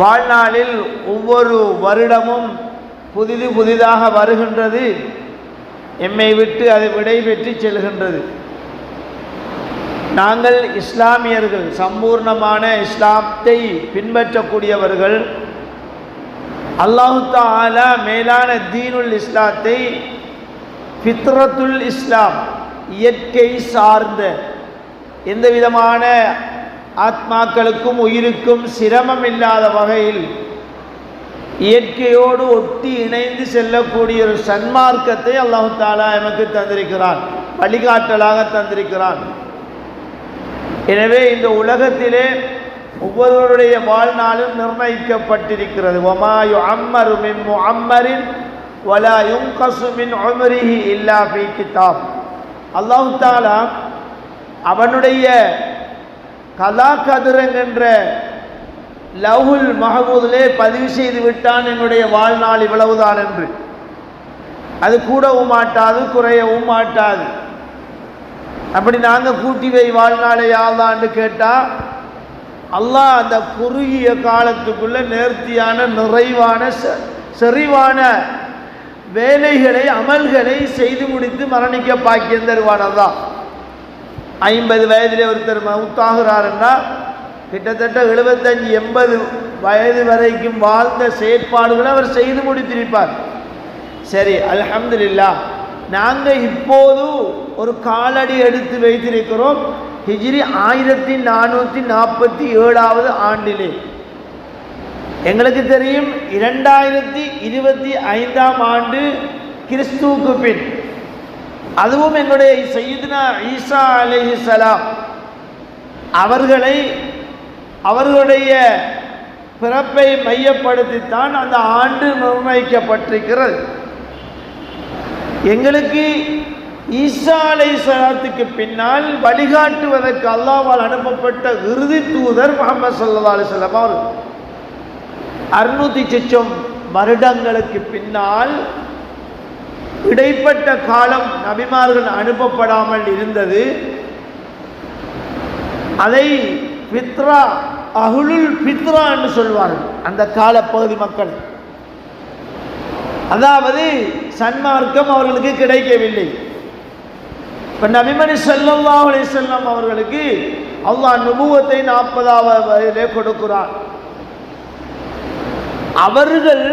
வாழ்நாளில் ஒவ்வொரு வருடமும் புதிது புதிதாக வருகின்றது. எம்மை விட்டு அது விடைபெற்று செல்கின்றது. நாங்கள் இஸ்லாமியர்கள் சம்பூர்ணமான இஸ்லாத்தை பின்பற்றக்கூடியவர்கள். அல்லாஹு தாலா மேலான தீனுல் இஸ்லாத்தை ஃபித்ரத்துல் இஸ்லாம் இயற்கை சார்ந்த எந்த விதமான ஆத்மாக்களுக்கும் உயிருக்கும் சிரமம் இல்லாத வகையில் இயற்கையோடு ஒட்டி இணைந்து செல்லக்கூடிய ஒரு சன்மார்க்கத்தை அல்லாஹு தாலா எமக்கு தந்திருக்கிறான். வழிகாட்டலாக தந்திருக்கிறான். எனவே இந்த உலகத்திலே ஒவ்வொருவருடைய வாழ்நாளும் நிர்ணயிக்கப்பட்டிருக்கிறது. ஒமாயு அம்மரு மின் அம்மரின் வலா யுங்கசு மின் உமரிஹி இல்லா பி கிதாப். அல்லாஹு தாலா அவனுடைய கலா கதிரங்கென்ற லவுல் மஹபூதிலே பதிவு செய்து விட்டான் என்னுடைய வாழ்நாள் இவ்வளவுதான் என்று. அது கூடவும் மாட்டாது குறையவும் மாட்டாது. அப்படி நாங்கள் கூட்டி வை வாழ்நாளை யாழ்தான்னு கேட்டால் அல்லாஹ் அந்த குறுகிய காலத்துக்குள்ள நேர்த்தியான நிறைவான செறிவான வேலைகளை அமல்களை செய்து முடித்து மரணிக்க பாக்கியம் தருவான் அதான் ஐம்பது வயதிலே ஒருத்தர் மவுத்தாகிறாருன்னா கிட்டத்தட்ட எழுபத்தஞ்சு எண்பது வயது வரைக்கும் வாழ்ந்த செயற்பாடுகளை அவர் செய்து முடித்திருப்பார். சரி அல்ஹம்துலில்லாஹ் நாங்கள் இப்போது ஒரு காலடி எடுத்து வைத்திருக்கிறோம். ஹிஜ்ரி ஆயிரத்தி நானூற்றி நாற்பத்தி ஏழாவது ஆண்டிலே. எங்களுக்கு தெரியும் இரண்டாயிரத்தி இருபத்தி ஐந்தாம் ஆண்டு கிறிஸ்துவுக்கு பின். அதுவும் எங்களுடைய சையீதுனா ஈசா அலைஹிஸ்ஸலாம் அவர்களை அவர்களுடைய பிறப்பை மையப்படுத்தித்தான் அந்த ஆண்டு நிர்ணயிக்கப்பட்டிருக்கிறது. எங்களுக்கு ஈசா சலாத்துக்கு பின்னால் வழிகாட்டுவதற்கு அல்லாவால் அனுப்பப்பட்ட இறுதி தூதர் முகமது சல்லா அலிஸ்லாம் அவர்கள். அறுநூத்தி சிச்சம் வருடங்களுக்கு பின்னால் இடைப்பட்ட காலம் நபிமார்கள் அனுப்பப்படாமல் இருந்தது. அதை பித்ரா அகுலுல் பித்ரா என்று சொல்வார்கள். அந்த காலப்பகுதி மக்கள். அதாவது சன்மார்க்கம் அவர்களுக்கு கிடைக்கவில்லை. இப்போ நபிமணி செல்லல்லா அலி செல்லம் அவர்களுக்கு அல்லாஹ் நுபுவத்தை நாற்பதாவது வயதிலே கொடுக்கிறார் அவர்கள்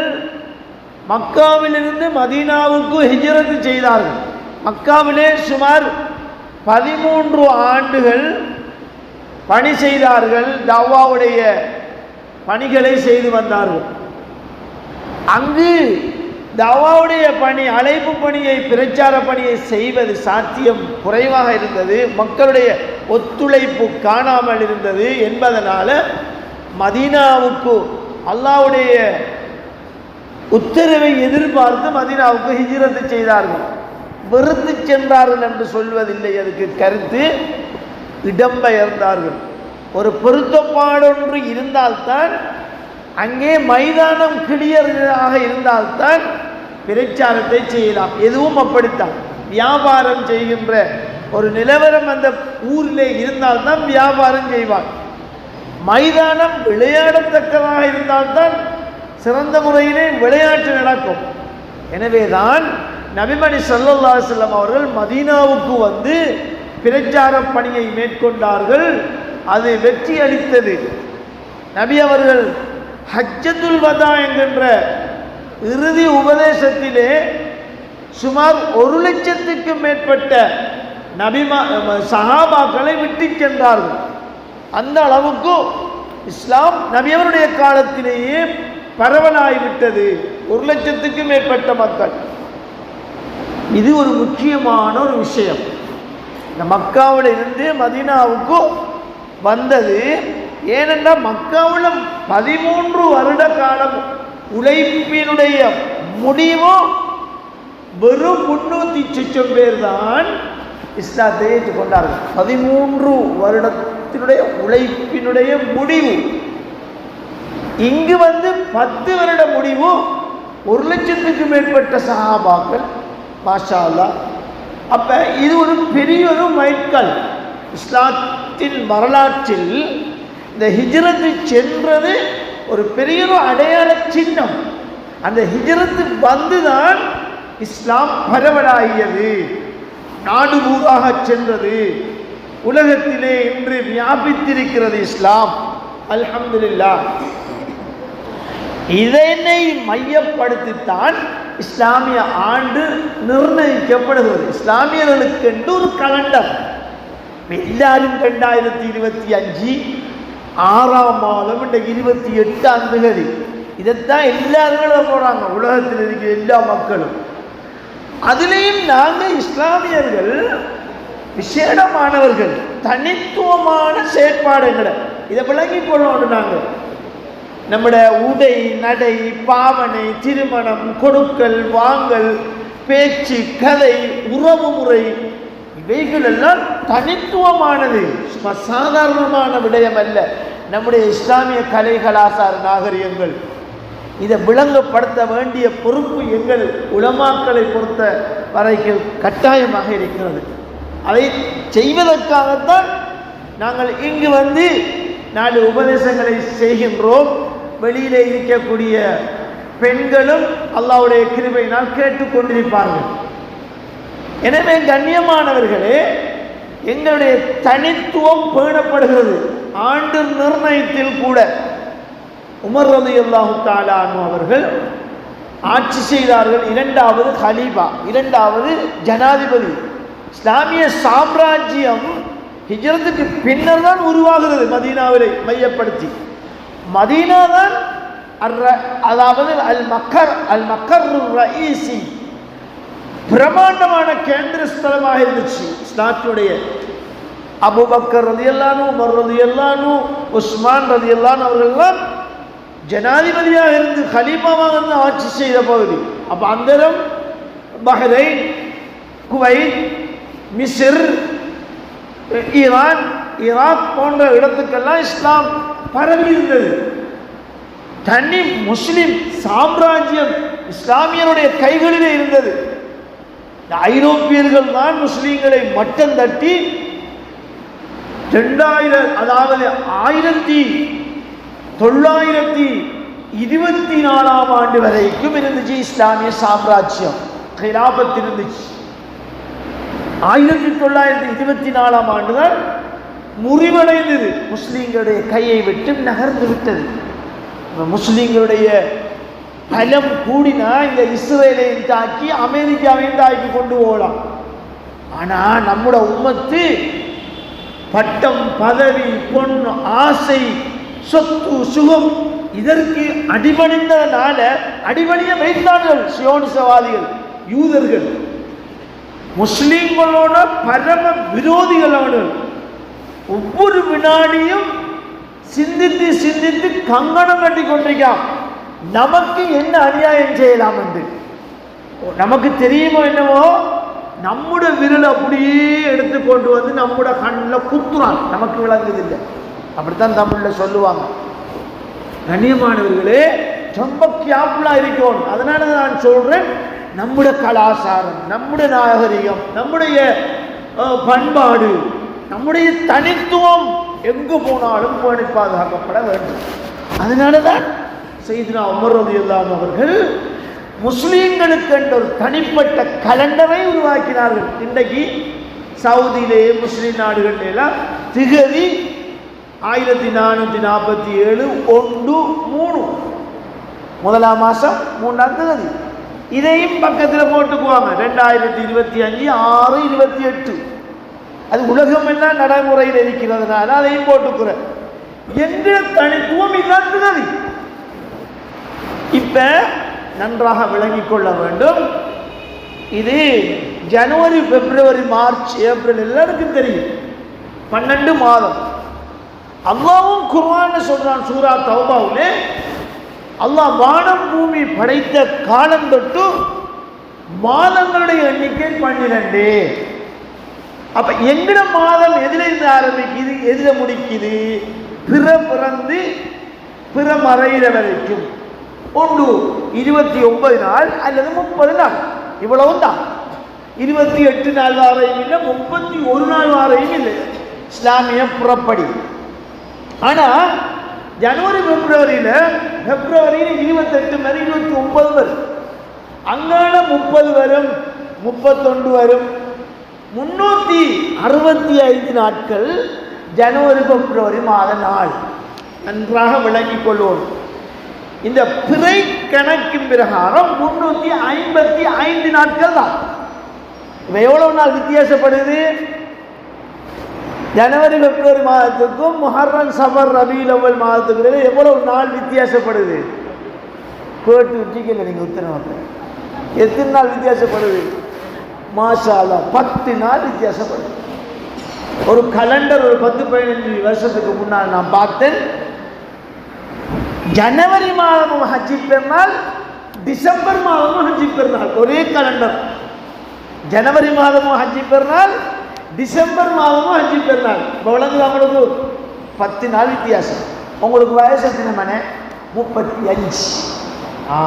மக்காவிலிருந்து மதீனாவுக்கு ஹிஜரத்து செய்தார்கள். மக்காவிலே சுமார் பதிமூன்று ஆண்டுகள் பணி செய்தார்கள். தவ்வாவுடைய பணிகளை செய்து வந்தார்கள். அங்கு தவாவுடைய பணி அழைப்பு பணியை பிரச்சார பணியை செய்வது சாத்தியம் குறைவாக இருந்தது. மக்களுடைய ஒத்துழைப்பு காணாமல் இருந்தது என்பதனால் மதீனாவுக்கு அல்லாவுடைய உத்தரவை எதிர்பார்த்து மதினாவுக்கு ஹிஜிரத்து செய்தார்கள். வெறுத்து சென்றார்கள் என்று சொல்வதில்லை அதுக்கு கருத்து. இடம்பெயர்ந்தார்கள் ஒரு பொருத்தப்பாடொன்று இருந்தால்தான் அங்கே மைதானம் கிளியர்களாக இருந்தால்தான் பிரச்சாரத்தை செய்யலாம். எதுவும் அப்படித்தான். வியாபாரம் செய்கின்ற ஒரு நிலவரம் அந்த ஊரிலே இருந்தால்தான் வியாபாரம் செய்வார் மைதானம் விளையாடத்தக்கதாக இருந்தால்தான் சிறந்த முறையிலே விளையாட்டு நடக்கும். எனவேதான் நபிமணி சல்லல்லா செல்லம் அவர்கள் மதீனாவுக்கு வந்து பிரச்சார பணியை மேற்கொண்டார்கள். அது வெற்றி அளித்தது. நபி அவர்கள் ஹஜ்ஜத்துல் வதா என்கின்ற இறுதி உபதேசத்திலே சுமார் ஒரு லட்சத்துக்கும் மேற்பட்ட நபிமா சஹாபாக்களை விட்டு சென்றார்கள். அந்த அளவுக்கு இஸ்லாம் நபியவருடைய காலத்திலேயே பரவலாகிவிட்டது ஒரு லட்சத்துக்கும் மேற்பட்ட மக்கள். இது ஒரு முக்கியமான ஒரு விஷயம். இந்த மக்காவில் இருந்து மதினாவுக்கும் வந்தது ஏனென்றால் மக்காவில் பதிமூன்று வருட காலம் உழைப்பினுடைய முடிவும் வெறும் முன்னூத்தி சுச்சம் பேர் தான் இஸ்லாத்தை ஏற்றுக்கொண்டார்கள். பதிமூன்று வருடத்தினுடைய உழைப்பினுடைய முடிவு. இங்கு வந்து பத்து வருட முடிவு ஒரு லட்சத்துக்கு மேற்பட்ட சஹாபாக்கள் மாஷா அல்லாஹ் அப்ப இது ஒரு பெரிய ஒரு மைல்கல். இஸ்லாத்தின் வரலாற்றில் இந்த ஹிஜ்ரத்து சென்றது ஒரு பெரிய ஒரு அடையாள சின்னம். அந்த ஹிஜரத்து வந்துதான் இஸ்லாம் பரவலாகியது. நாடு ஊராக சென்றது. உலகத்திலே இன்று வியாபித்திருக்கிறது இஸ்லாம். அல்ஹம்துலில்லாஹ். இதனை மையப்படுத்தித்தான் இஸ்லாமிய ஆண்டு நிர்ணயிக்கப்படுகிறது. இஸ்லாமியர்களுக்கு என்று ஒரு கலண்டர். எல்லாரும் ரெண்டாயிரத்தி இருபத்தி அஞ்சு ஆறாம் மாதம் இந்த இருபத்தி எட்டாம் தேதி. இதைத்தான் எல்லாருங்களும் போறாங்க உலகத்தில் இருக்கிற எல்லா மக்களும். அதுலேயும் நாங்கள் இஸ்லாமியர்கள் விசேடமானவர்கள் தனித்துவமான செயற்பாடுகளை இதை விளங்கி கொள்ளணும் நாங்கள் நம்முடைய உடை நடை பாவனை திருமணம் கொடுக்கல் வாங்கல் பேச்சு கதை உறவு முறை இவைகள் எல்லாம் தனித்துவமானது சும்மா சாதாரணமான விடயம் அல்ல நம்முடைய இஸ்லாமிய கலை கலாச்சார நாகரிகங்கள். இதை விளங்கப்படுத்த வேண்டிய பொறுப்பு எங்கள் உலமாக்களை பொறுத்த வரைக்கும் கட்டாயமாக இருக்கிறது. அதை செய்வதற்காகத்தான் நாங்கள் இங்கு வந்து நாலு உபதேசங்களை செய்கின்றோம். வெளியிலே இருக்கக்கூடிய பெண்களும் அல்லாவுடைய கிருபையினால் கேட்டுக்கொண்டிருப்பார்கள் எனவே கண்ணியமானவர்களே எங்களுடைய தனித்துவம் பேணப்படுகிறது. ஆண்டு நிர்ணயத்தில் கூட உமர் ரதி அல்லாஹு தாலானு அவர்கள் ஆட்சி செய்தார்கள். இரண்டாவது ஹலீபா இரண்டாவது ஜனாதிபதி. இஸ்லாமிய சாம்ராஜ்யம் ஹிஜரத்துக்கு பின்னர் தான் உருவாகிறது மதீனாவிலே மையப்படுத்தி. மதீனா தான் அதாவது அல் மக்கர் அல் மக்கர் ரஈசி பிரம்மாண்டமான கேந்திர ஸ்தலமாக இருந்துச்சு. இஸ்லாத்தினுடைய அபுபக்கர் ரதி எல்லானு உமர் ரதி எல்லானு உஸ்மான் ரதி எல்லான் அவர்கள்லாம் ஜனாதிபதியாக இருந்து ஹலீமாவாக இருந்து ஆட்சி செய்த பகுதி. அப்போ அந்தரம் பஹ்ரைன் குவைத் மிசிர் ஈரான் ஈராக் போன்ற இடத்துக்கெல்லாம் இஸ்லாம் பரவி இருந்தது. தனி முஸ்லிம் சாம்ராஜ்யம் இஸ்லாமியருடைய கைகளிலே இருந்தது. ஐரோப்பியர்கள் தான் முஸ்லீம்களை மட்டம் தட்டி ரெண்டாயிரம் அதாவது ஆயிரத்தி தொள்ளாயிரத்தி இருபத்தி நாலாம் ஆண்டு வரைக்கும் இருந்துச்சு இஸ்லாமிய சாம்ராஜ்யம். கிலாபத் இருந்துச்சு ஆயிரத்தி தொள்ளாயிரத்தி இருபத்தி நாலாம் ஆண்டு தான் முறிவடைந்தது. முஸ்லீம்களுடைய கையை விட்டு நகர்ந்து விட்டது. முஸ்லீம்களுடைய பலம் கூடினா இந்த இஸ்ரேலையும் தாக்கி அமெரிக்காவையும் தாக்கி கொண்டு போகலாம். ஆனா நம்முட உம்மத்து பட்டம் பதவி பொன் ஆசை சொத்து சுகம் இதற்கு அடிபணிந்ததனால அடிபணிய வைத்தார்கள் சியோனிசவாதிகள் யூதர்கள். முஸ்லீம்களோட பரம விரோதிகள் அவர்கள். ஒவ்வொரு வினாடியும் சிந்தித்து சிந்தித்து கங்கணம் கட்டி கொண்டிருக்கான் நமக்கு என்ன அநியாயம் செய்யலாம் என்று? நமக்கு தெரியுமோ என்னவோ? நம்முடைய விரல் அப்படியே எடுத்து கொண்டு வந்து நம்முடைய கண்ணில் குத்துறான். நமக்கு விளங்குது இல்லை அப்படித்தான் தமிழில் சொல்லுவாங்க. கண்ணியமானவர்களே ரொம்ப கேப்லா இருக்கணும். அதனால தான் நான் சொல்கிறேன் நம்முடைய கலாச்சாரம் நம்முடைய நாகரிகம் நம்முடைய பண்பாடு நம்முடைய தனித்துவம் எங்கு போனாலும் பேணி பாதுகாக்கப்பட வேண்டும். அதனால தான் செய்தினா அமர்வது இல்லாத அவர்கள் முஸ்லீம்களுக்கு என்ற ஒரு தனிப்பட்ட கலண்டரை உருவாக்கினார்கள். இன்றைக்கு சவுதியிலேயே முஸ்லீம் நாடுகளில் திகதி ஆயிரத்தி நானூற்றி நாற்பத்தி ஏழு ஒன்று மூணு. முதலாம் மாதம் மூணாம் தேதி இதையும் பக்கத்தில் போட்டுக்குவாங்க. ரெண்டாயிரத்தி இருபத்தி அஞ்சு ஆறு இருபத்தி எட்டு. அது உலகம் எல்லாம் நடைமுறையில் இருக்கிறதுனால அதையும் போட்டுக்கிறேன் என்ற தனித்துவம் பூமி தேதி இப்ப நன்றாக விளங்கிக் கொள்ள வேண்டும். இது ஜனவரி பிப்ரவரி மார்ச் ஏப்ரல் எல்லாருக்கும் தெரியும். பன்னெண்டு மாதம். அல்லாவும் குர்வான்னு சொல்றான் சூரா தௌபாவிலே. அல்லாஹ் வானம் பூமி படைத்த காலம் தொட்டு மாதங்களுடைய எண்ணிக்கை பன்னிரண்டு. அப்ப எங்கட மாதம் எதிலிருந்து ஆரம்பிக்குது? எதில முடிக்குது? பிற பிறந்து பிற மறையிற வரைக்கும். ஒன்று இருபத்தி ஒன்பது நாள் அல்லது முப்பது நாள். இவ்வளவும் தான். இருபத்தி எட்டு நாள் வாரையும் இல்லை முப்பத்தி ஒரு நாள் வாரையும் இல்லை. இஸ்லாமிய புறப்படி. ஆனா ஜனவரி பிப்ரவரியில பிப்ரவரியில் இருபத்தெட்டு மாதிரி இருபத்தி ஒன்பது வரும். அங்கான முப்பது வரும் முப்பத்தொண்டு வரும். முன்னூத்தி அறுபத்தி ஐந்து நாட்கள் ஜனவரி பிப்ரவரி மாத நாள். நன்றாக விளங்கிக் கொள்வோம். இந்த பிறை கணக்கின் பிரகாரம் முன்னூத்தி ஐம்பத்தி ஐந்து நாட்கள் தான். எவ்வளவு நாள் வித்தியாசப்படுது? ஜனவரி பிப்ரவரி மாதத்துக்கும் முஹர்ரம் சபர் ரபி லவல் மாதத்துக்கு எவ்வளவு நாள் வித்தியாசப்படுது? கேட்டு விட்டீங்கல்ல நீங்க உத்தரவாக எத்தனை நாள் வித்தியாசப்படுது? மாசாலா பத்து நாள் வித்தியாசப்படும். ஒரு கலண்டர் ஒரு பத்து பதினஞ்சு வருஷத்துக்கு முன்னால் நான் பார்த்தேன். ஜனவரி மாதமும் ஹஜ்ஜி பெருநாள் டிசம்பர் மாதமும் ஹஜ்ஜி பெருநாள் ஒரே கலண்டர் ஜனவரி மாதமும் ஹஜ்ஜி பெருநாள் டிசம்பர் மாதமும் ஹஜ்ஜி பெருநாள் இப்போ விளங்குது அவங்களுக்கு பத்து நாள் வித்தியாசம். உங்களுக்கு வயசு எத்தனை மனை முப்பத்தி அஞ்சு. ஆ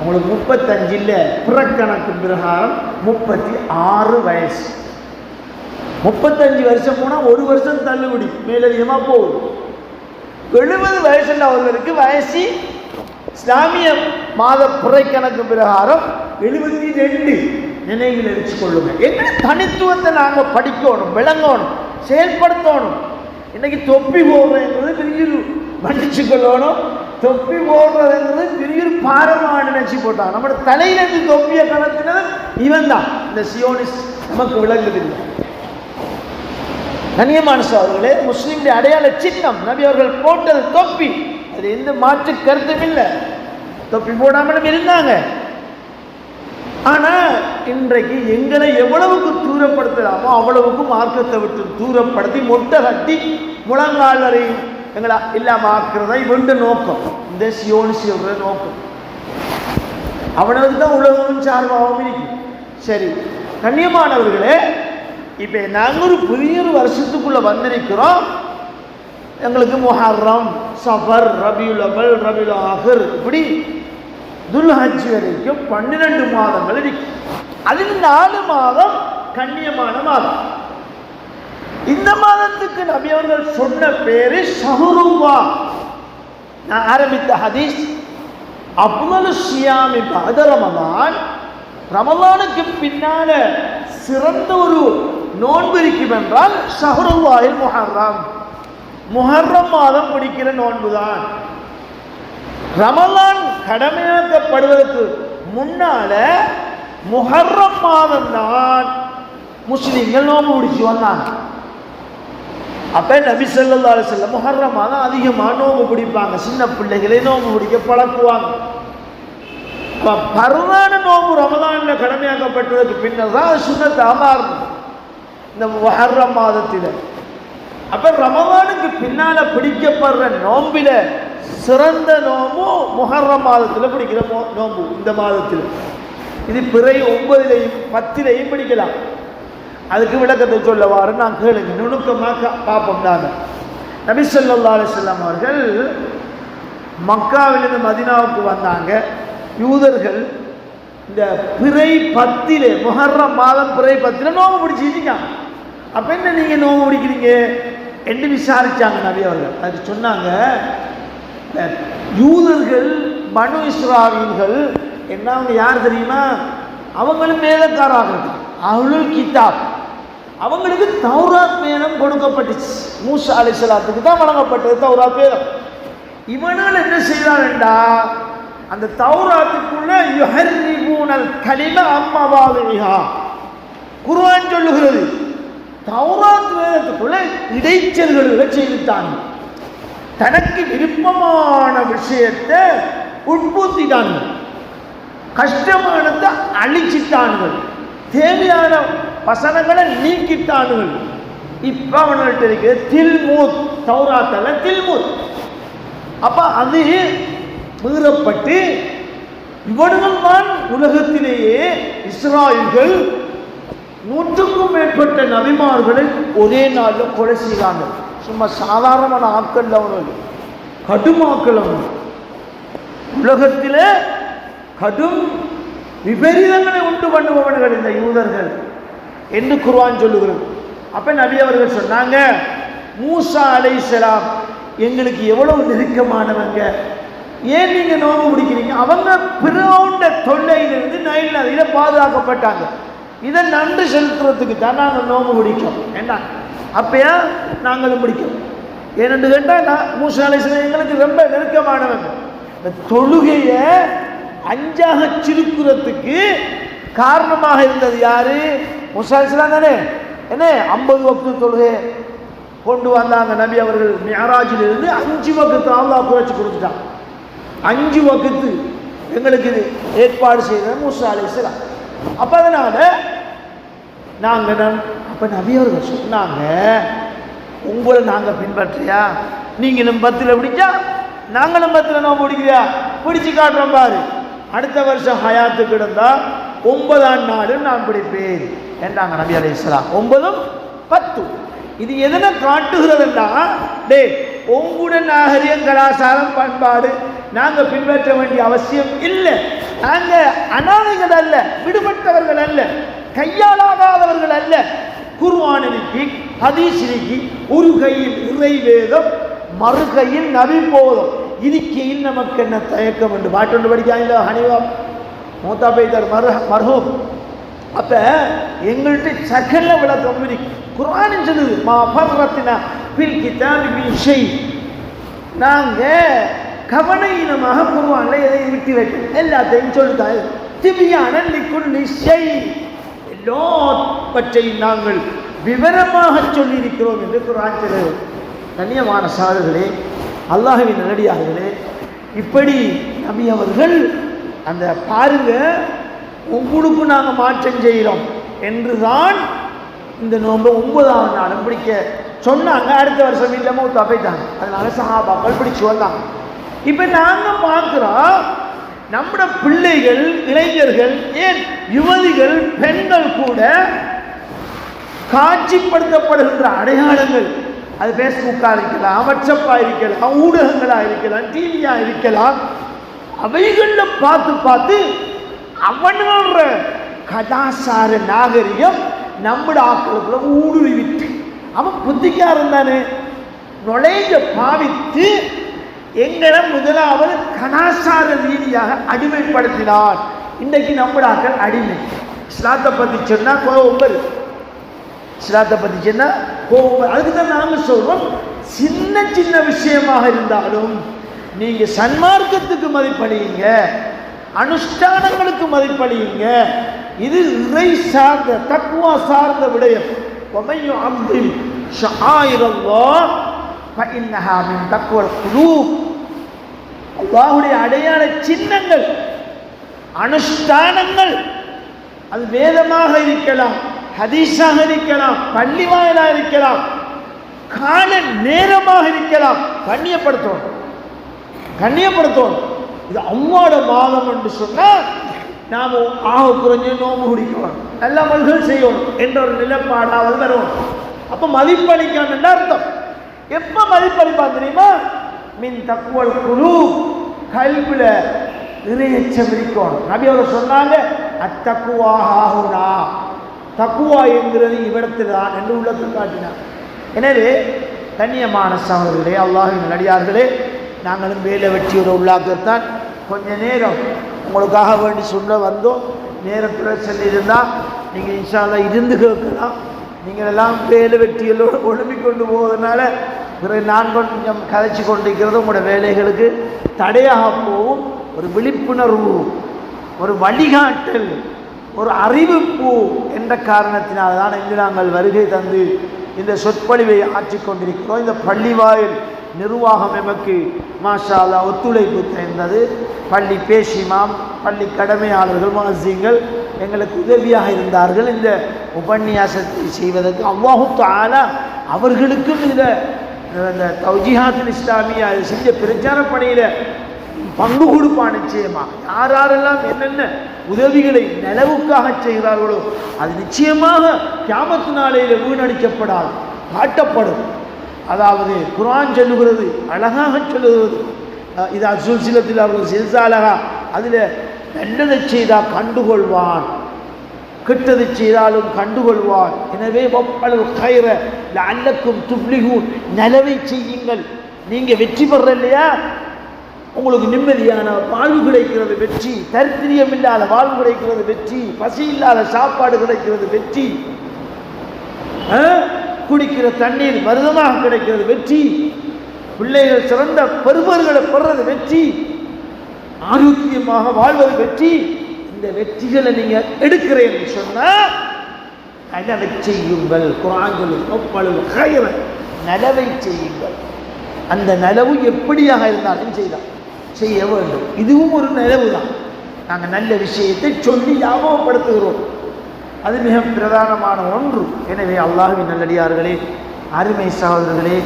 உங்களுக்கு முப்பத்தஞ்சு இல்லை புறக்கணக்கு பிரகாரம் முப்பத்தி ஆறு வயசு. முப்பத்தஞ்சு வருஷம் போனால் ஒரு வருஷம் தள்ளுபடி மேலதிகமாக போகுது. எழுபது வயசுள்ள அவர்களுக்கு வயசு இஸ்லாமிய மாத புறைக்கணக்கு பிரகாரம் எழுபத்தி ரெண்டு. நினைவில் எரிச்சு கொள்ளுங்க எங்கள் தனித்துவத்தை நாங்கள் படிக்கணும் விளங்கணும் செயல்படுத்தணும். இன்னைக்கு தொப்பி போடுறதுங்கிறது பெரிய மன்னிச்சு கொள்ளணும் தொப்பி போடுறதுங்கிறது பெரிய ஒரு பாரமாக நினைச்சு போட்டான். தலையில தலையிலிருந்து தொப்பியை கலத்தினது இவன் தான் இந்த சியோனிஸ் நமக்கு விளங்குதில்லை கண்ணியமான அவர்களே முஸ்லீம்களுடைய அடையாள சின்னம். நபி அவர்கள் போட்டது தொப்பி. அது எந்த மாற்று கருத்தும் இல்லை. தொப்பி போடாமலும் இருந்தாங்க. ஆனா இன்றைக்கு எங்களை எவ்வளவுக்கு தூரப்படுத்தலாமோ அவ்வளவுக்கு மார்க்கத்தை விட்டு தூரப்படுத்தி மொட்டை கட்டி முழங்கால் வரை எங்களை இல்லாம ஆக்குறதா நோக்கம் இந்த சியோனிசியோட நோக்கம் அவனுக்கு தான் உலகமும் சார்பாகவும் இருக்கு சரி கண்ணியமானவர்களே இப்போ நாங்கள் ஒரு புதிய ஒரு வருஷத்துக்குள்ளே வந்திருக்கிறோம் எங்களுக்கு முஹர்ரம் சஃபர் ரபியுல் அவல் ரபியுல் ஆஹர் இப்படி துல்ஹஜ் வரைக்கும் பன்னிரெண்டு மாதங்கள் இருக்கு அதில் நாலு மாதம் கண்ணியமான மாதம் இந்த மாதத்துக்கு நபி அவர்கள் சொன்ன பேரு ஷஹருவா நான் ஆரம்பித்த ஹதீஸ் அப்மலு ஷியாமி பத ரமலானுக்கு பின்னால சிறந்த ஒரு நோன்பு இருக்கும் என்றால் ஷஹருல்லாஹில் முஹர்ரம். முஹர்ரம் மாதம் பிடிக்கிற நோன்பு தான் ரமலான் கடமையாக்கப்படுவதற்கு முன்னால முஹர்ரம் மாதம் தான் முஸ்லிம்கள் நோன்பு பிடிச்சு வந்தாங்க. அப்போ நபி ஸல்லல்லாஹு செல்ல வஸல்லம் தான் அதிகமாக நோம்பு பிடிப்பாங்க. சின்ன பிள்ளைகளே நோம்பு பிடிக்க பழக்குவாங்க. இப்போ பரவான நோம்பு ரமதானில் கடமையாக்கப்பட்டதுக்கு பின்னர் தான் அது சுண்ணத்தாக இருக்கும் இந்த முஹர்ரம் மாதத்தில். அப்போ ரமதானுக்கு பின்னால் பிடிக்கப்படுற நோம்பில் சிறந்த நோம்பு முஹர்ரம் மாதத்தில் பிடிக்கிற மோ- நோம்பு இந்த மாதத்தில். இது பிறை ஒன்பதுலையும் பத்திலையும் பிடிக்கலாம். அதுக்கு விளக்கத்தை சொல்லவாறு நான் கேளுங்க. நுணுக்கமாக பார்ப்போம் நாங்கள் நபி சொல்லா அலிஸ்லாம் அவர்கள் மக்காவிலிருந்து மதினாவுக்கு வந்தாங்க. யூதர்கள் இந்த பிறை பத்திலே முகர்ற மாதம் பிறை பத்தில நோம்பு பிடிச்சிருக்கீங்க அப்ப என்ன நீங்க நோம்பு பிடிக்கிறீங்க என்று விசாரிச்சாங்க நபி அவர்கள். அதுக்கு சொன்னாங்க இந்த யூதர்கள் மனு இஸ்ராவியர்கள் என்ன அவங்க யார் தெரியுமா? அவங்களும் மேலக்காராக அவளும் கிதாப். அவங்களுக்கு தௌராத் வேதம் கொடுக்கப்பட்டுச்சு. மூசா அலிசலாத்துக்கு தான் வழங்கப்பட்டது தௌராத் வேதம் இவனால் என்ன செய்தான்டா அந்த தௌராத்துக்குள்ள யுஹர்ரிபூனல் கலிம அம்மவாவிஹா குருவான் சொல்லுகிறது. தௌராத் வேதத்துக்குள்ள இடைச்சல்களை செய்துட்டாங்க தனக்கு விருப்பமான விஷயத்தை உட்பூத்திட்டாங்க கஷ்டமானதை அழிச்சிட்டானுங்கள் தேவையான வசனங்களை நீக்கிட்டானுகள். இப்ப அவன்கிட்ட இருக்கு தில்மூத் சௌராத்தல தில்மூத். அப்ப அது மீறப்பட்டு இவர்கள் தான் உலகத்திலேயே இஸ்ராயல்கள் நூற்றுக்கும் மேற்பட்ட நபிமார்களை ஒரே நாளில் கொலை செய்கிறாங்க சும்மா சாதாரணமான ஆட்கள் அவர்கள் கடும் ஆட்கள் அவர்கள் கடும் விபரீதங்களை உண்டு பண்ணுபவர்கள் இந்த யூதர்கள். என்று குர்வான் சொல்லுகிறது. அப்ப நபி அவர்கள் சொன்னாங்க மூசா அலைஹிஸ்ஸலாம் எங்களுக்கு எவ்வளவு நெருக்கமானவங்க. ஏன் நீங்க நோம்பு பிடிக்கிறீங்க அவங்க பிறவுண்ட தொல்லையிலிருந்து நைல் நதியில பாதுகாக்கப்பட்டாங்க. இதை நன்றி செலுத்துறதுக்கு தான் நாங்கள் நோம்பு பிடிக்கோம் என்ன அப்பயா நாங்களும் பிடிக்கோம் ஏனென்று கேட்டால் நான் மூசா அலைஹிஸ்ஸலாம் எங்களுக்கு ரொம்ப நெருக்கமானவங்க. இந்த தொழுகையை அஞ்சாக சிரிக்கிறதுக்கு காரணமாக இருந்தது யாரு? மூசா தானே. என்ன? ஐம்பது வக்து தொழுகை கொண்டு வந்தாங்க நபி அவர்கள். மியாராஜில் இருந்து அஞ்சு வகுத்து அல்லாஹ் குறைச்சி கொடுத்துட்டான். அஞ்சு வகுத்து எங்களுக்கு இது ஏற்பாடு செய்த மூசா அலைஹிஸ்ஸலாம் அப்போ அதனால நாங்கள் நம் அப்போ நபி அவர்கள் சொன்னாங்க உங்களை நாங்கள் பின்பற்றியா நீங்களும் பத்தில் பிடிச்சா நாங்களும் பத்தில் நோம்பு பிடிக்கிறியா பிடிச்சி காட்டுறோம் பாரு. அடுத்த வருஷம் ஹயாத்து கிடந்தால் ஒன்பதாம் நாளும் நான் பிடிப்பேன் என்றாங்க நபி அலி இஸ்லாம் ஒன்பதும் பத்து. இது எதனை காட்டுகிறதுன்னா டே உங்களுடைய நாகரிகம் கலாச்சாரம் பண்பாடு நாங்கள் பின்பற்ற வேண்டிய அவசியம் இல்லை. நாங்கள் அனாதைகள் அல்ல விடுபட்டவர்கள் அல்ல கையாளாகாதவர்கள் அல்ல. குர்வானிக்கு ஹதீஸ்ரிக்கு ஒரு கையில் இறை வேதம் மறு கையில் நபி போதும். இருக்கையில் நமக்கு என்ன தயக்கம் என்று பாட்டு படிக்காங்க ஹனிவா மூத்தா பைத்தர் மரு மர்ஹூம். அப்ப எங்கள்கிட்ட சகல விளக்கம் இருக்கு. குரான் சொல்லுது மா ஃபர்ரத்தினா பில் கிதாபி மின் ஷை நாங்க கவனையினமாக குர்ஆன்ல எதை விட்டு வைக்கணும் எல்லாத்தையும் சொல்லுதாங்க திவியான லிக்குல்லி ஷை எல்லாவற்றையும் நாங்கள் விவரமாக சொல்லியிருக்கிறோம் என்று குரான் சொல்லுது. கண்ணியமான சாதுகளே அல்லாஹுவின் நடிகார்களே இப்படி நபி அவர்கள் அந்த பாருங்க உங்களுக்கு நாங்கள் மாற்றம் செய்கிறோம் என்று தான் இந்த நோன்பை ஒன்பதாவது நாளும் பிடிக்க சொன்னாங்க. அடுத்த வருஷம் இல்லாமல் ஒரு போயிட்டாங்க. அதனால சஹாபாக்கள் பிடிச்சு வந்தாங்க. இப்போ நாங்கள் பார்க்குறோம் நம்மட பிள்ளைகள் இளைஞர்கள் ஏன் யுவதிகள் பெண்கள் கூட காட்சிப்படுத்தப்படுகின்ற அடையாளங்கள். அது ஃபேஸ்புக்காக இருக்கலாம் வாட்ஸ்அப்பாக இருக்கலாம் ஊடகங்களாக இருக்கலாம் டிவியாக இருக்கலாம். அவைகளில் பார்த்து பார்த்து அவனோட கலாச்சார நாகரிகம் நம்முடைய ஆக்களுக்குள்ள ஊடுருவிட்டு அவன் புத்திக்காரன் தானே. நுழைஞ்ச பாவித்து எங்களை முதலாவது கலாச்சார ரீதியாக அடிமைப்படுத்தினான். இன்றைக்கு நம்முடைய அடிமை. இஸ்லாத்தை பற்றி சொன்னால் கோபம் வருது இஸ்லாத்தை பற்றி சொன்னால் கோபம் அதுக்கு தான் நாங்கள் சொல்கிறோம் சின்ன சின்ன விஷயமாக இருந்தாலும் நீங்கள் சன்மார்க்கத்துக்கு மதிப்பளியுங்க அனுஷ்டானங்களுக்கு மதிப்பளியுங்க இது இறை சார்ந்த தக்குவா சார்ந்த விடயம். ஒமையும் அம்பில் ஷாயிரல்லோ இன்னஹாமின் தக்குவல் குழு அல்லாஹுடைய அடையாள சின்னங்கள் அனுஷ்டானங்கள் அது வேதமாக இருக்கலாம் ஹதீஸாக இருக்கலாம் பள்ளி வாயிலாக இருக்கலாம் கால நேரமாக இருக்கலாம் கண்ணியப்படுத்தணும். கண்ணியப்படுத்தணும். இது அம்மாவோட மாதம் என்று சொன்னால் நாம் ஆக குறைஞ்சு நோம்பு குடிக்கணும் நல்ல அமல்கள் செய்யணும் என்ற ஒரு நிலைப்பாடாவது வரும் அப்போ மதிப்பளிக்கணும் அர்த்தம்? எப்போ மதிப்பளிப்பான் தெரியுமா? மின் தக்குவல் குழு கல்வியில் இறையச்சம் இருக்கணும் நபி அவர் சொன்னாங்க அத்தக்குவாகுனா தக்குவா என்கிறது இவ்விடத்தில் தான் என்று உள்ளத்தில் காட்டினார். எனவே கண்ணியமான சகோதரர்களே அல்லாஹின் நடிகார்களே நாங்களும் வேலை வெற்றியோட உள்ளாக்கத்தான் கொஞ்ச நேரம் உங்களுக்காக வேண்டி சொல்ல வந்தோம். நேரத்தில் சொல்லியிருந்தால் நீங்கள் இன்ஷால்லா இருந்து கேட்கலாம். நீங்கள் எல்லாம் வேலை வெட்டியலோடு ஒழுமி கொண்டு போவதனால பிறகு நான் கொஞ்சம் கதைச்சி கொண்டிருக்கிறது உங்களோட வேலைகளுக்கு தடையாக போகும். ஒரு விழிப்புணர்வு ஒரு வழிகாட்டல் ஒரு அறிவிப்பு என்ற காரணத்தினால் தான் இங்கு நாங்கள் வருகை தந்து இந்த சொற்பொழிவை ஆற்றிக்கொண்டிருக்கிறோம் இந்த பள்ளிவாயில் நிர்வாகம் எமக்கு மாஷாலா ஒத்துழைப்பு தந்தது. பள்ளி பேஷிமாம் பள்ளி கடமையாளர்கள் மகசியங்கள் எங்களுக்கு உதவியாக இருந்தார்கள். இந்த உபன்யாசத்தை செய்வதற்கு அல்லாஹு தாலா அவர்களுக்கும் இதில் இந்த தௌஜிஹாத்துல் இஸ்லாமியா செஞ்ச பிரச்சார பணியில் பங்கு கொடுப்பான் நிச்சயமா. யார் யாரெல்லாம் என்னென்ன உதவிகளை நிலவுக்காக செய்கிறார்களோ அது நிச்சயமாக கியாமத்து நாளையில் வீணடிக்கப்படாது காட்டப்படும். அதாவது குரான் சொல்லுகிறது அழகாக சொல்லுகிறது. அஹ் இது அசுல் சிலத்தில் அவர்கள் சில்சாலகா அதில் நல்லதை செய்தால் கண்டுகொள்வான். கெட்டது செய்தாலும் கண்டுகொள்வான். எனவே வப்பல் கயிற அல்லக்கும் துப்ளிகூன் நலவை செய்யுங்கள். நீங்கள் வெற்றி பெற இல்லையா உங்களுக்கு நிம்மதியான வாழ்வு கிடைக்கிறது வெற்றி. தரித்திரியம் இல்லாத வாழ்வு கிடைக்கிறது வெற்றி. பசி இல்லாத சாப்பாடு கிடைக்கிறது வெற்றி. ஆ? குடிக்கிற தண்ணீர் மருதமாக கிடைக்கிறது வெற்றி. பிள்ளைகள் சிறந்த பருவர்களை பெறது வெற்றி. ஆரோக்கியமாக வாழ்வது வெற்றி. இந்த வெற்றிகளை நீங்க எடுக்கிறேன்னு சொன்னா நலவை செய்யுங்கள். குரான்களும் ஒப்பளவு கயிற நலவை செய்யுங்கள். அந்த நலவு எப்படியாக இருந்தாலும் செய்யலாம். செய்ய வேண்டும். இதுவும் ஒரு நலவு தான் நாங்கள் நல்ல விஷயத்தை சொல்லி ஞாபகப்படுத்துகிறோம். அது மிக பிரதானமான ஒன்று எனவே அல்லாஹுவின் நல்லடியார்களே அருமை சகோதரர்களே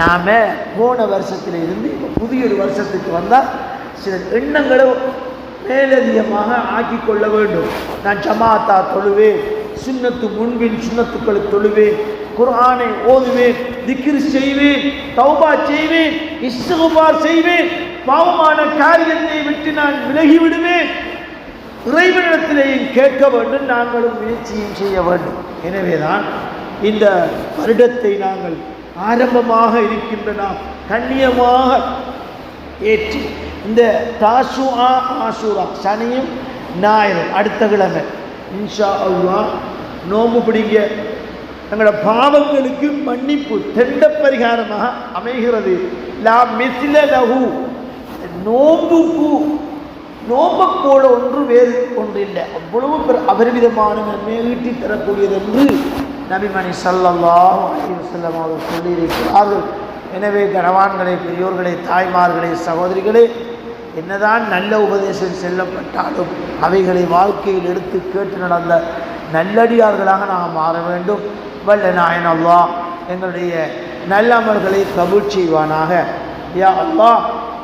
நாம் போன வருஷத்தில் இருந்து இப்போ புதிய ஒரு வருஷத்துக்கு வந்தால் சில எண்ணங்களை மேலதிகமாக ஆக்கி கொள்ள வேண்டும். நான் ஜமாத்தா தொழுவேன் சின்னத்து முன்பின் சுன்னத்துக்களை தொழுவேன் குர்ஆனை ஓதுவேன் திக்ரு செய்வேன் தௌபா செய்வேன் இஸ்திகுபார் செய்வேன் பாவமான காரியத்தை விட்டு நான் விலகி விடுவேன். இறைவனிடத்திலேயும் கேட்க வேண்டும் நாங்களும் முயற்சியும் செய்ய வேண்டும். எனவேதான் இந்த வருடத்தை நாங்கள் ஆரம்பமாக இருக்கின்ற நாம் கண்ணியமாக ஏற்றி இந்த தாசுஆ ஆசூரா சனியும் ஞாயிறும் அடுத்த கிழமை இன்ஷா அல்லா நோம்பு பிடிங்க எங்களோட பாவங்களுக்கு மன்னிப்பு தெண்ட பரிகாரமாக அமைகிறது. லா மிஸ்ல லஹு நோம்புக்கு நோம்பை போல ஒன்று வேறு ஒன்று இல்லை அவ்வளவு பெரு- அபரிமிதமான நன்மையை தரக்கூடியது என்று நபிமணி ஸல்லல்லாஹு அலைஹி அவர்கள் சொல்லியிருக்கிறார்கள். எனவே கனவான்களே பெரியோர்களே தாய்மார்களே சகோதரிகளே என்னதான் நல்ல உபதேசம் செல்லப்பட்டாலும் அவைகளை வாழ்க்கையில் எடுத்து கேட்டு நடந்த நல்லடியார்களாக நாம் மாற வேண்டும். வல்ல நாயன் அல்லா எங்களுடைய நல்லமல்களை கபூல் செய்வானாக. யா அல்லா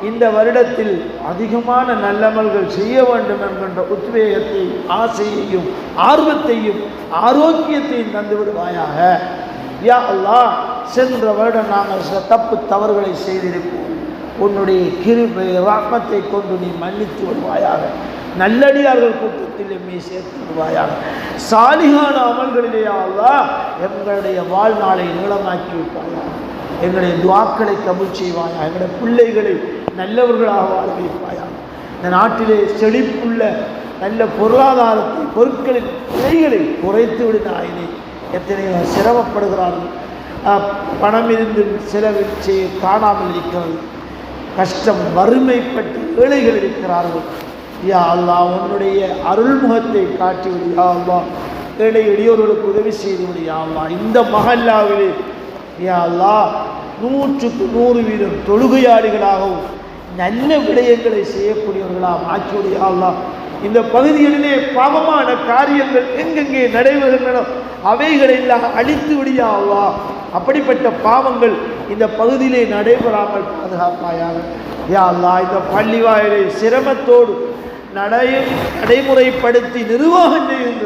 இந்த வருடத்தில் அதிகமான நல்லமல்கள் செய்ய வேண்டும் என்கின்ற உத்வேகத்தை ஆசையையும் ஆர்வத்தையும் ஆரோக்கியத்தையும் தந்து விடுவாயாக. யா அல்லாஹ் சென்ற வருடம் நாங்கள் சில தப்பு தவறுகளை செய்திருப்போம். உன்னுடைய கிருபை ராமத்தை கொண்டு நீ மன்னித்து விடுவாயாக. நல்லடியார்கள் கூட்டத்தில் எம்மை சேர்த்து விடுவாயாக. சாலிகான அமல்களிலேயா அல்லா அல்லாஹ் எங்களுடைய வாழ்நாளை நீளமாக்கி விட்டாயாக எங்களுடைய துவாக்களை கபூல் செய்வாயா? எங்களுடைய பிள்ளைகளை நல்லவர்களாக வாழ வைப்பாயா இந்த நாட்டிலே செழிப்புள்ள நல்ல பொருளாதாரத்தை பொருட்களின் விலைகளை குறைத்து விடு நாயினே எத்தனையோ சிரமப்படுகிறார்கள். பணம் இருந்து செலவில் செய்ய காணாமல் இருக்கிறது. கஷ்டம் வறுமைப்பட்டு ஏழைகள் இருக்கிறார்கள். யா அல்லாஹ் உன்னுடைய அருள்முகத்தை காட்டிவிடு. யா அல்லா ஏழை எளியோர்களுக்கு உதவி செய்து விடு யா அல்லா இந்த மகல்லாவிலே யா அல்லாஹ் நூற்றுக்கு நூறு வீதம் தொழுகையாளிகளாகவும் நல்ல விடயங்களை செய்யக்கூடியவர்களாக ஆக்கியுடைய அல்லாஹ். இந்த பகுதிகளிலே பாவமான காரியங்கள் எங்கெங்கே நடைபெறுகின்றன அவைகளை எல்லாம் அழித்து விடியா அல்லாஹ். அப்படிப்பட்ட பாவங்கள் இந்த பகுதியிலே நடைபெறாமல் பாதுகாப்பாயாக. யா அல்லாஹ் இந்த பள்ளி வாயிலை சிரமத்தோடு நடை நடைமுறைப்படுத்தி நிர்வாகம் செய்கின்ற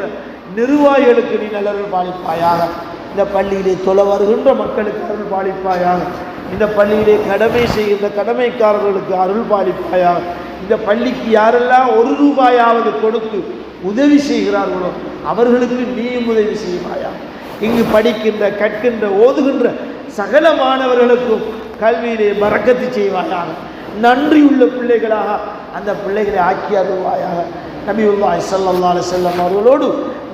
நிர்வாகிகளுக்கு நீ நல்லவர்கள் பாலிப்பாயாக. இந்த பள்ளியிலே தொலை வருகின்ற மக்களுக்கு அருள் பாலிப்பாயாக. இந்த பள்ளியிலே கடமை செய்கின்ற கடமைக்காரர்களுக்கு அருள் பாலிப்பாயாக. இந்த பள்ளிக்கு யாரெல்லாம் ஒரு ரூபாயாவது கொடுத்து உதவி செய்கிறார்களோ அவர்களுக்கு நீயும் உதவி செய்வாயா? இங்கு படிக்கின்ற கற்கின்ற ஓதுகின்ற சகல மாணவர்களுக்கும் கல்வியிலே மறக்கத்து செய்வாயாக. நன்றியுள்ள பிள்ளைகளாக அந்த பிள்ளைகளை ஆக்கி அருள்வாயாக. நபியுல்லாஹி ஸல்லல்லாஹு அலைஹி வஸல்லம் அவர்களோடு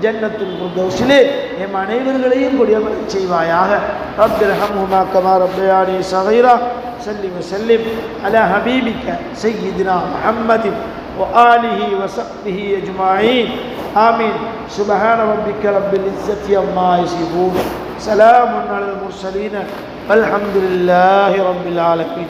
ஜன்னத்துல் ஃபிர்தௌஸிலே எம் அனைவர்களையும் கொடியமரச் செய்வாயாக ரப்பிர் ஹம்ஹுமா கமா ரப்பயானி ஸகீரா சல்லிம் வசல்லிம் அலா ஹபீபிக சய்யிதினா முஹம்மதின் وآله وصحبه أجمعين آمين سبحان ربك رب العزة عما يصفون سلام على المرسلين والحمد لله رب العالمين